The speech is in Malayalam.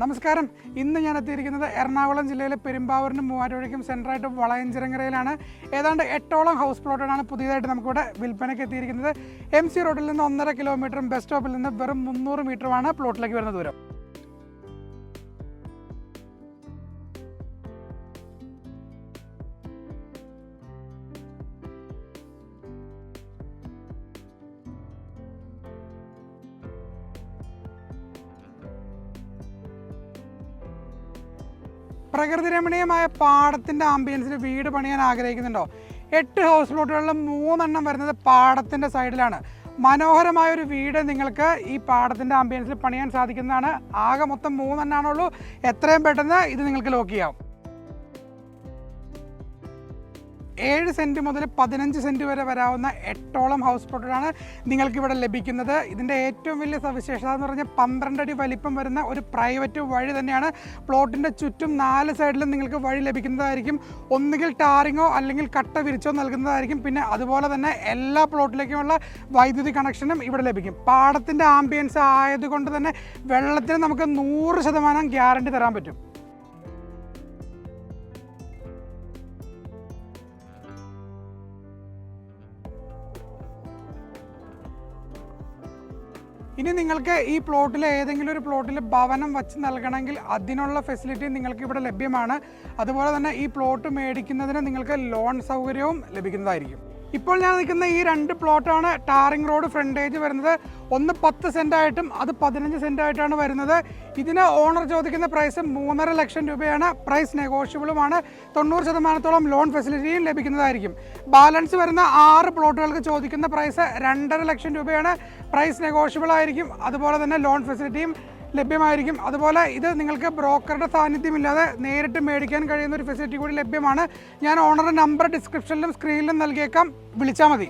നമസ്കാരം. ഇന്ന് ഞാൻ എത്തിയിരിക്കുന്നത് എറണാകുളം ജില്ലയിലെ പെരുമ്പാവൂരിനും മൂവാറ്റുപുഴയ്ക്കും സെൻട്രായിട്ടും വളയഞ്ചിറങ്ങരയിലാണ്. ഏതാണ്ട് എട്ടോളം ഹൗസ് പ്ലോട്ടുകളാണ് പുതിയതായിട്ട് നമുക്കിവിടെ വിൽപ്പനയ്ക്ക് എത്തിയിരിക്കുന്നത്. എം സി റോഡിൽ നിന്ന് ഒന്നര കിലോമീറ്ററും ബസ് സ്റ്റോപ്പിൽ നിന്ന് വെറും മുന്നൂറ് മീറ്ററുമാണ് പ്ലോട്ടിലേക്ക് വരുന്ന ദൂരം. പ്രകൃതി രമണീയമായ പാടത്തിന്റെ ആംബിയൻസിൽ വീട് പണിയാൻ ആഗ്രഹിക്കുന്നുണ്ടോ? എട്ട് ഹൗസ് പ്ലോട്ടുകളിൽ മൂന്നെണ്ണം വരുന്നത് പാടത്തിന്റെ സൈഡിലാണ് മനോഹരമായ ഒരു വീട് നിങ്ങൾക്ക് ഈ പാടത്തിന്റെ ആംബിയൻസിൽ പണിയാൻ സാധിക്കുന്നതാണ്. ആകെ മൊത്തം മൂന്നെണ്ണാണുള്ളൂ. എത്രയും പെട്ടെന്ന് ഇത് നിങ്ങൾക്ക് ലോക്ക് ചെയ്യാം. ഏഴ് സെന്റ് മുതൽ പതിനഞ്ച് സെന്റ് വരെ വരാവുന്ന എട്ടോളം ഹൗസ് പ്ലോട്ടുകളാണ് നിങ്ങൾക്ക് ഇവിടെ ലഭിക്കുന്നത്. ഇതിന്റെ ഏറ്റവും വലിയ സവിശേഷത എന്ന് പറഞ്ഞാൽ പന്ത്രണ്ട് അടി വലിപ്പം വരുന്ന ഒരു പ്രൈവറ്റ് വഴി തന്നെയാണ് പ്ലോട്ടിന്റെ ചുറ്റും നാല് സൈഡിലും നിങ്ങൾക്ക് വഴി ലഭിക്കുന്നതായിരിക്കും. ഒന്നുകിൽ ടാറിങ്ങോ അല്ലെങ്കിൽ കട്ട വിരിച്ചോ നൽകുന്നതായിരിക്കും. പിന്നെ അതുപോലെ തന്നെ എല്ലാ പ്ലോട്ടിലേക്കുമുള്ള വൈദ്യുതി കണക്ഷനും ഇവിടെ ലഭിക്കും. പാടത്തിന്റെ ആംബിയൻസ് ആയതുകൊണ്ട് തന്നെ വെള്ളത്തിന് നമുക്ക് നൂറ് ശതമാനം ഗ്യാരണ്ടി തരാൻ പറ്റും. ഇനി നിങ്ങൾക്ക് ഈ പ്ലോട്ടിൽ ഏതെങ്കിലും ഒരു പ്ലോട്ടിൽ ഭവനം വച്ച് നൽകണമെങ്കിൽ അതിനുള്ള ഫെസിലിറ്റി നിങ്ങൾക്ക് ഇവിടെ ലഭ്യമാണ്. അതുപോലെ തന്നെ ഈ പ്ലോട്ട് മേടിക്കുന്നതിന് നിങ്ങൾക്ക് ലോൺ സൗകര്യവും ലഭിക്കുന്നതായിരിക്കും. ഇപ്പോൾ ഞാൻ നിൽക്കുന്ന ഈ രണ്ട് പ്ലോട്ടാണ് ടാറിംഗ് റോഡ് ഫ്രണ്ടേജ് വരുന്നത്. ഒന്ന് പത്ത് സെന്റായിട്ടും അത് പതിനഞ്ച് സെന്റായിട്ടാണ് വരുന്നത്. ഇതിന് ഓണർ ചോദിക്കുന്ന പ്രൈസ് മൂന്നര ലക്ഷം രൂപയാണ്. പ്രൈസ് നെഗോഷ്യബിളുമാണ്. തൊണ്ണൂറ് ശതമാനത്തോളം ലോൺ ഫെസിലിറ്റിയും ലഭിക്കുന്നതായിരിക്കും. ബാലൻസ് വരുന്ന ആറ് പ്ലോട്ടുകൾക്ക് ചോദിക്കുന്ന പ്രൈസ് രണ്ടര ലക്ഷം രൂപയാണ്. പ്രൈസ് നെഗോഷ്യബിൾ ആയിരിക്കും അതുപോലെ തന്നെ ലോൺ ഫെസിലിറ്റിയും ലഭ്യമായിരിക്കും. അതുപോലെ ഇത് നിങ്ങൾക്ക് ബ്രോക്കറുടെ സാന്നിധ്യമില്ലാതെ നേരിട്ട് മേടിക്കാൻ കഴിയുന്ന ഒരു ഫെസിലിറ്റി കൂടി ലഭ്യമാണ്. ഞാൻ ഓണറുടെ നമ്പർ ഡിസ്ക്രിപ്ഷനിലും സ്ക്രീനിലും നൽകിയേക്കാം. വിളിച്ചാൽ മതി.